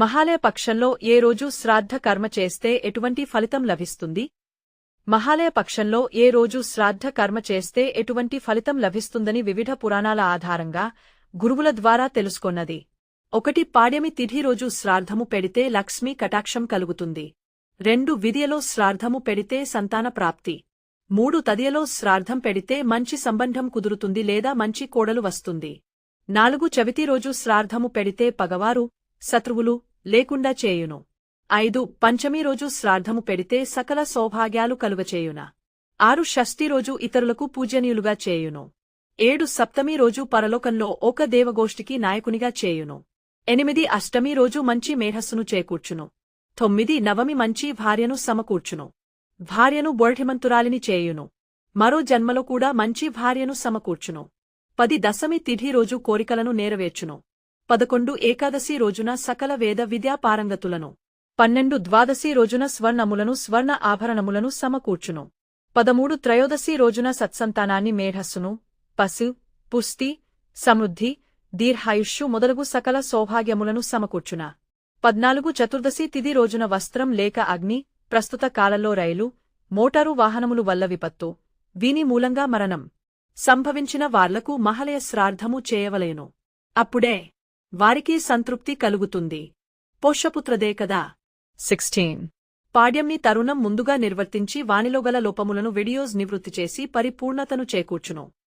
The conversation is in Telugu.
మహాలయ పక్షంలో ఏ రోజు శ్రాద్ధ కర్మ చేస్తే ఎటువంటి ఫలితం లభిస్తుంది? మహాలయ పక్షంలో ఏ రోజు శ్రాద్ధ కర్మ చేస్తే ఎటువంటి ఫలితం లభిస్తుందని వివిధ పురాణాల ఆధారంగా గురువుల ద్వారా తెలుసుకొన్నది. ఒకటి పాడ్యమి తిథి రోజు శ్రాద్ధము పెడితే లక్ష్మీ కటాక్షం కలుగుతుంది. రెండు విధియలో శ్రాద్ధము పెడితే సంతాన ప్రాప్తి. మూడు తదియలో శ్రాద్ధం పెడితే మంచి సంబంధం కుదురుతుంది లేదా మంచి కోడలు వస్తుంది. నాలుగు చవితి రోజు శ్రాద్ధము పెడితే పగవారు శత్రువులు లేకుండా చేయును. ఐదు పంచమి రోజు శ్రాద్ధము పెడితే సకల సౌభాగ్యాలు కలుగచేయున. ఆరు షష్ఠి రోజు ఇతరులకు పూజనీయులుగా చేయును. ఏడు సప్తమి రోజు పరలోకంలో ఒక దేవగోష్ఠికి నాయకునిగా చేయును. ఎనిమిది అష్టమి రోజు మంచి మేధస్సును చేకూర్చును. తొమ్మిది నవమి మంచి భార్యను సమకూర్చును. భార్యను బోఢిమంతురాలిని చేయును. మరో జన్మలో కూడా మంచి భార్యను సమకూర్చును. పది దశమి తిథి రోజు కోరికలను నెరవేర్చును. పదకొండు ఏకాదశి రోజున సకల వేద విద్యా పారంగతులను పన్నెండు ద్వాదశి రోజున స్వర్ణములను స్వర్ణ ఆభరణములను సమకూర్చును. పదమూడు త్రయోదశి రోజున సత్సంతానాన్ని మేఢస్సును పశు పుష్టి సమృద్ధి దీర్ఘాయుష్యు మొదలగు సకల సౌభాగ్యములను సమకూర్చున. పద్నాలుగు చతుర్దశి తిది రోజున వస్త్రం లేక అగ్ని ప్రస్తుత కాలంలో రైలు మోటారు వాహనములు వల్ల విపత్తు వీని మూలంగా మరణం. సంభవించిన వార్లకు మహలయ శ్రార్ధము చేయవలేను. అప్పుడే వారికి సంతృప్తి కలుగుతుంది. పోషపుత్రదే కదా. సిక్స్టీన్ పాడ్యంని తరుణం ముందుగా నిర్వర్తించి వానిలో గల లోపములను వీడియోస్ నివృత్తి చేసి పరిపూర్ణతను చేకూర్చును.